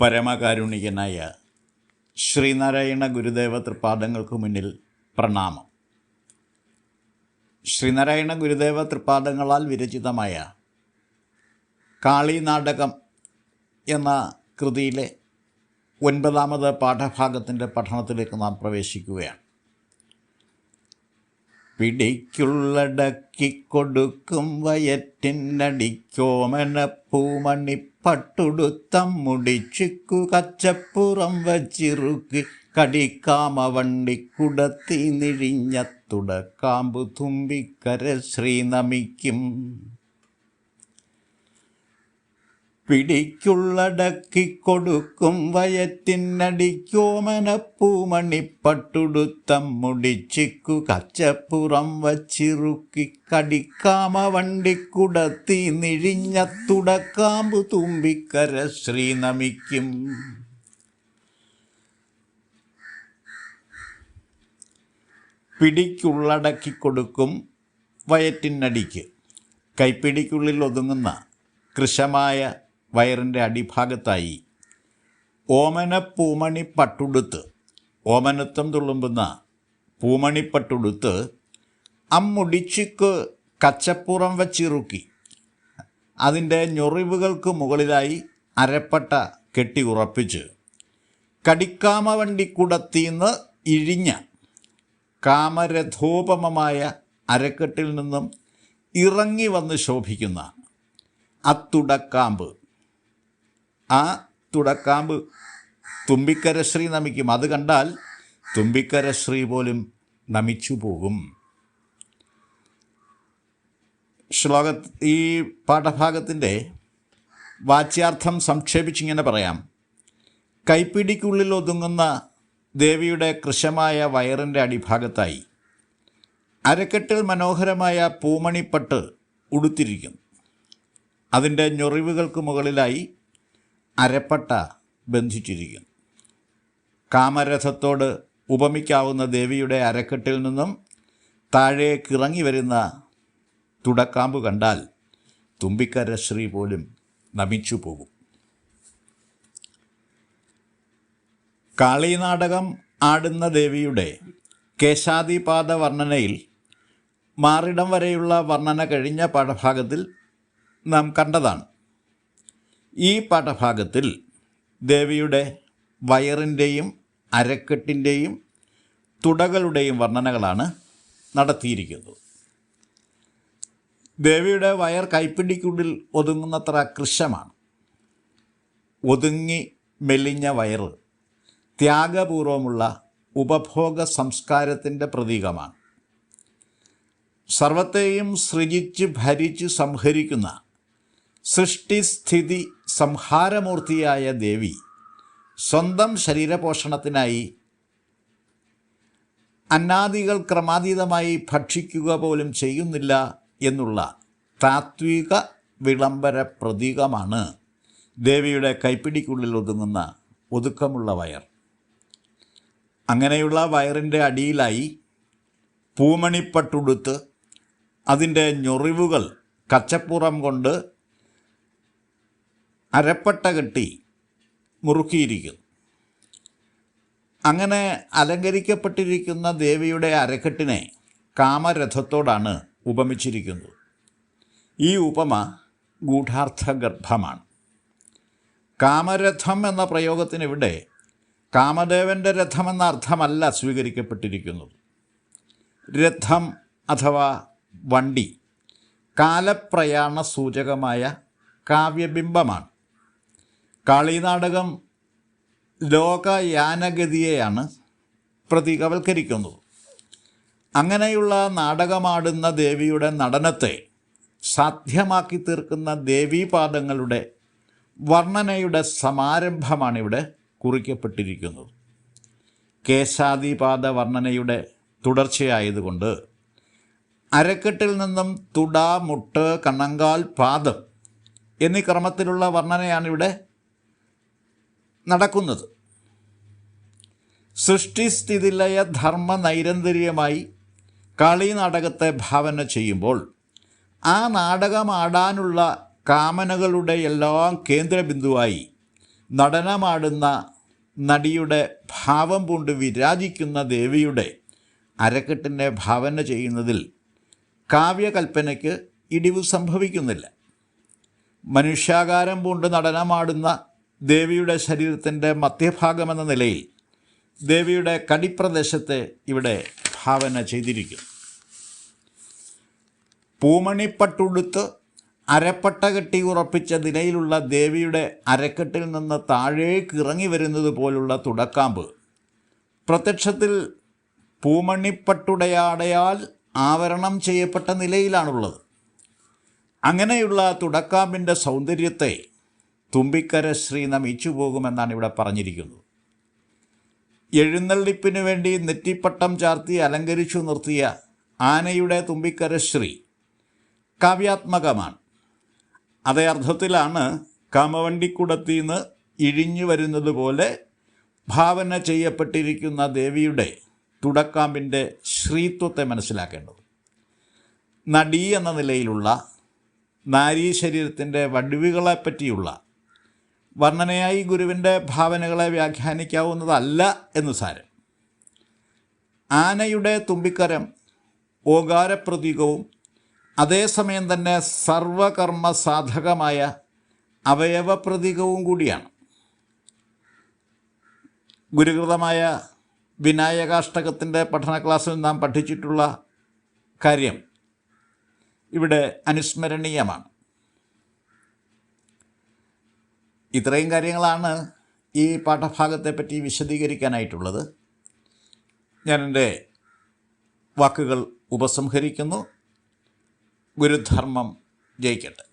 പരമകാരുണികനായ ശ്രീനാരായണ ഗുരുദേവ തൃപ്പാദങ്ങൾക്ക് മുന്നിൽ പ്രണാമം. ശ്രീനാരായണ ഗുരുദേവ തൃപ്പാദങ്ങളാൽ വിരചിതമായ കാളി നാടകം എന്ന കൃതിയിലെ ഒൻപതാമത് പാഠഭാഗത്തിന്റെ പഠനത്തിലേക്ക് നാം പ്രവേശിക്കുകയാണ്. പിടിക്കുള്ളടക്കിക്കൊടുക്കും വയറ്റിനടിക്കോമനപ്പൂമണി പട്ടുടുത്തം മുടിച്ചിക്കു കച്ചപ്പുറം വച്ചിറുക്കി കടിക്കാമ വണ്ടി കുടത്തി നിഴിഞ്ഞ തുടക്കാമ്പു തുമ്പിക്കര ശ്രീനമിക്കും. പിടിക്കുള്ളടക്കിക്കൊടുക്കും വയറ്റിനടിക്കോമനപ്പൂമണി പട്ടുടുത്തം മുടിച്ചിക്കു കച്ചപ്പുറം വച്ചിറുക്കി കടിക്കാമ വണ്ടിക്കുടത്തി നിഴിഞ്ഞ തുടക്കാമ്പു തുമ്പിക്കര ശ്രീനമിക്കും പിടിക്കുള്ളടക്കിക്കൊടുക്കും വയറ്റിനടിക്ക്. കൈപ്പിടിക്കുള്ളിൽ ഒതുങ്ങുന്ന കൃശമായ വയറിന്റെ അടിഭാഗത്തായി. ഓമന പൂമണി പട്ടുടുത്ത്. ഓമനത്വം തുളുമ്പുന്ന പൂമണി പട്ടുടുത്ത് അമ്മുടിച്ചിക്ക് കച്ചപ്പുറം വച്ചിറുക്കി. അതിന്റെ ഞൊറിവുകൾക്ക് മുകളിലായി അരപ്പട്ട കെട്ടി ഉറപ്പിച്ച്. കടിക്കാമ വണ്ടിക്കുടത്തിന്ന് ഇഴിഞ്ഞ കാമരഥോപമമായ അരക്കെട്ടിൽ നിന്നും ഇറങ്ങി വന്ന് ശോഭിക്കുന്ന അത്തുടക്കാമ്പ് ആ തുടക്കാമ്പ് തുമ്പിക്കര ശ്രീ നമിക്കും. അത് കണ്ടാൽ തുമ്പിക്കര ശ്രീ പോലും നമിച്ചു പോകും. ശ്ലോക ഈ പാഠഭാഗത്തിന്റെ വാച്യാർത്ഥം സംക്ഷേപിച്ചിങ്ങനെ പറയാം. കൈപ്പിടിക്കുള്ളിൽ ഒതുങ്ങുന്ന ദേവിയുടെ കൃശമായ വയറിന്റെ അടിഭാഗത്തായി അരക്കെട്ടിൽ മനോഹരമായ പൂമണിപ്പട്ട് ഉടുത്തിരിക്കുന്നു അതിന്റെ ഞൊറിവുകൾക്ക് മുകളിലായി അരപ്പട്ട ബന്ധിച്ചിരിക്കുന്നു കാമരഥത്തോട് ഉപമിക്കാവുന്ന ദേവിയുടെ അരക്കെട്ടിൽ നിന്നും താഴേക്കിറങ്ങി വരുന്ന തുടക്കാമ്പ് കണ്ടാൽ തുമ്പിക്കര ശ്രീ പോലും നമിച്ചു പോകും. കാളീനാടകം ആടുന്ന ദേവിയുടെ കേശാദിപാദ വർണനയിൽ മാറിടം വരെയുള്ള വർണന കഴിഞ്ഞ പാഠഭാഗത്തിൽ നാം കണ്ടതാണ്. ഈ പാഠഭാഗത്തിൽ ദേവിയുടെ വയറിന്റെയും അരക്കെട്ടിന്റെയും തുടകളുടെയും വർണനകളാണ് നടത്തിയിരിക്കുന്നത്. ദേവിയുടെ വയർ കൈപ്പിടിക്കുള്ളിൽ ഒതുങ്ങുന്നത്ര കൃശമാണ്. ഒതുങ്ങി മെലിഞ്ഞ വയറ് ത്യാഗപൂർവമുള്ള ഉപഭോഗ സംസ്കാരത്തിന്റെ പ്രതീകമാണ്. സർവത്തെയും സൃജിച്ച് ഭരിച്ച് സംഹരിക്കുന്ന സൃഷ്ടിസ്ഥിതി സംഹാരമൂർത്തിയായ ദേവി സ്വന്തം ശരീരപോഷണത്തിനായി അന്നാദികൾ ക്രമാതീതമായി ഭക്ഷിക്കുക പോലും ചെയ്യുന്നില്ല എന്നുള്ള താത്വിക വിളംബര പ്രതീകമാണ് ദേവിയുടെ കൈപ്പിടിക്കുള്ളിൽ ഒതുങ്ങുന്ന ഒതുക്കമുള്ള വയർ. അങ്ങനെയുള്ള വയറിന്റെ അടിയിലായി പൂമണിപ്പട്ടുടുത്ത് അതിന്റെ ഞൊറിവുകൾ കച്ചപ്പുറം കൊണ്ട് അരപ്പട്ട കെട്ടി മുറുക്കിയിരിക്കുന്നു അങ്ങനെ അലങ്കരിക്കപ്പെട്ടിരിക്കുന്ന ദേവിയുടെ അരക്കെട്ടിനെ കാമരഥത്തോടാണ് ഉപമിച്ചിരിക്കുന്നത്. ഈ ഉപമ ഗൂഢാർത്ഥ ഗർഭമാണ് കാമരഥം എന്ന പ്രയോഗത്തിനിവിടെ കാമദേവന്റെ രഥമെന്ന അർത്ഥമല്ല സ്വീകരിക്കപ്പെട്ടിരിക്കുന്നത്. രഥം അഥവാ വണ്ടി കാലപ്രയാണ സൂചകമായ കാവ്യബിംബമാണ്. കാളീനാടകം ലോകയാനഗതിയെയാണ് പ്രതീകവൽക്കരിക്കുന്നത്. അങ്ങനെയുള്ള നാടകമാടുന്ന ദേവിയുടെ നടനത്തെ സാധ്യമാക്കി തീർക്കുന്ന ദേവീപാദങ്ങളുടെ വർണനയുടെ സമാരംഭമാണിവിടെ കുറിക്കപ്പെട്ടിരിക്കുന്നത്. കേശാദിപാദ വർണനയുടെ തുടർച്ചയായതുകൊണ്ട് അരക്കെട്ടിൽ നിന്നും തുട മുട്ട് കണ്ണങ്കാൽ പാദം എന്നീ ക്രമത്തിലുള്ള വർണനയാണിവിടെ നടക്കുന്നത്. സൃഷ്ടിസ്ഥിതിലയ ധർമ്മ നൈരന്തര്യമായി കളി നാടകത്തെ ഭാവന ചെയ്യുമ്പോൾ ആ നാടകമാടാനുള്ള കാമനകളുടെ എല്ലാം കേന്ദ്രബിന്ദുവായി നടനമാടുന്ന നടിയുടെ ഭാവം പൂണ്ട് വിരാജിക്കുന്ന ദേവിയുടെ അരക്കെട്ടിനെ ഭാവന ചെയ്യുന്നതിൽ കാവ്യകൽപ്പനയ്ക്ക് ഇടിവ് സംഭവിക്കുന്നില്ല. മനുഷ്യാകാരം പൂണ്ട് നടനമാടുന്ന ദേവിയുടെ ശരീരത്തിന്റെ മധ്യഭാഗമെന്ന നിലയിൽ ദേവിയുടെ കടിപ്രദേശത്തെ ഇവിടെ ഭാവന ചെയ്തിരിക്കുന്നു. പൂമണിപ്പട്ടുടുത്ത് അരപ്പട്ട കെട്ടി ഉറപ്പിച്ച നിലയിലുള്ള ദേവിയുടെ അരക്കെട്ടിൽ നിന്ന് താഴേക്ക് ഇറങ്ങി വരുന്നത് പോലുള്ള തുടക്കാമ്പ് പ്രത്യക്ഷത്തിൽ പൂമണിപ്പട്ടുടയാടയാൽ ആവരണം ചെയ്യപ്പെട്ട നിലയിലാണുള്ളത്. അങ്ങനെയുള്ള തുടക്കാമ്പിന്റെ സൗന്ദര്യത്തെ തുമ്പിക്കര ശ്രീ നമിച്ചു പോകുമെന്നാണ് ഇവിടെ പറഞ്ഞിരിക്കുന്നത്. എഴുന്നള്ളിപ്പിനു വേണ്ടി നെറ്റിപ്പട്ടം ചാർത്തി അലങ്കരിച്ചു നിർത്തിയ ആനയുടെ തുമ്പിക്കര ശ്രീ കാവ്യാത്മകമാണ്. അതേ അർത്ഥത്തിലാണ് കാമവണ്ടിക്കുടത്തിൽ നിന്ന് ഇഴിഞ്ഞു വരുന്നത് പോലെ ഭാവന ചെയ്യപ്പെട്ടിരിക്കുന്ന ദേവിയുടെ തുടക്കാമ്പിന്റെ ശ്രീത്വത്തെ മനസ്സിലാക്കേണ്ടത്. നടി എന്ന നിലയിലുള്ള നാരീ ശരീരത്തിന്റെ വടിവുകളെപ്പറ്റിയുള്ള വർണനയായി ഗുരുവിന്റെ ഭാവനകളെ വ്യാഖ്യാനിക്കാവുന്നതല്ല എന്ന് സാരം. ആനയുടെ തുമ്പിക്കരം ഓകാരപ്രതീകവും അതേസമയം തന്നെ സർവകർമ്മ സാധകമായ അവയവപ്രതീകവും കൂടിയാണ്. ഗുരുകൃതമായ വിനായകാഷ്ടകത്തിന്റെ പഠന ക്ലാസ്സിൽ നാം പഠിച്ചിട്ടുള്ള കാര്യം ഇവിടെ അനുസ്മരണീയമാണ്. ഇത്രയും കാര്യങ്ങളാണ് ഈ പാഠഭാഗത്തെപ്പറ്റി വിശദീകരിക്കാനായിട്ടുള്ളത്. ഞാൻ എന്റെ വാക്കുകൾ ഉപസംഹരിക്കുന്നു. ഗുരുധർമ്മം ജയിക്കട്ടെ.